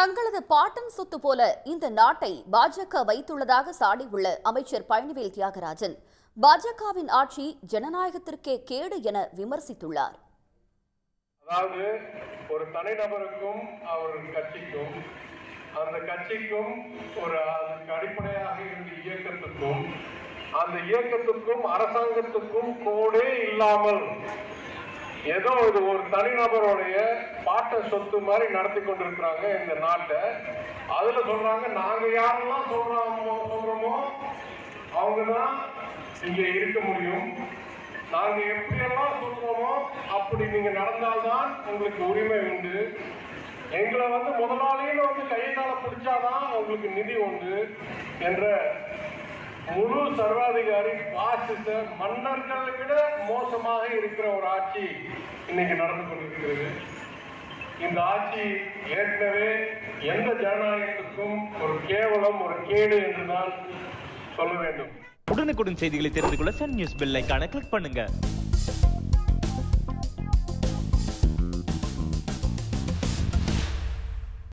தங்களது பாட்டம் சொத்து போல இந்த நாட்டை பாஜக வைத்துள்ளதாக சாடியுள்ள அமைச்சர் பழனிவேல் தியாகராஜன் பாஜகவின் ஆட்சி ஜனநாயகத்திற்கே கேடு என விமர்சித்துள்ளார். அதாவது ஒரு தனிநபருக்கும் அவர் கட்சிக்கும் அந்த கட்சிக்கும் ஒரு அடிப்படையாக இருந்த இயக்கத்துக்கும் அந்த இயக்கத்துக்கும் அரசாங்கத்துக்கும் கோடே இல்லாமல் ஏதோ இது ஒரு தனிநபருடைய பாட்ட சொத்து மாதிரி நடத்தி கொண்டிருக்கிறாங்க இந்த நாட்டை. அதுல சொல்றாங்க நாங்க யாரெல்லாம் சொல்றோமோ சொல்றோமோ அவங்க தான் இங்க இருக்க முடியும். நாங்க எப்படியெல்லாம் சொல்றோமோ அப்படி நீங்க நடந்தால்தான் உங்களுக்கு உரிமை உண்டு. எங்களை வந்து முதலாளின்னு வந்து கையினால பிடிச்சாதான் உங்களுக்கு நிதி உண்டு என்ற முழு சர்வாதிகாரி பாசிச மன்னர்களை விட மோசமாக இருக்கிற ஒரு ஆட்சி இன்னைக்கு நடந்து கொண்டிருக்கிறது. இந்த ஆட்சி ஏற்கனவே எந்த ஜனநாயகத்துக்கும் ஒரு கேவலம் ஒரு கேடு என்றுதான் சொல்ல வேண்டும். உடனுக்குடன் செய்திகளை தெரிந்து கொள்ள சன் நியூஸ் பெல் ஐக்கான கிளிக் பண்ணுங்க.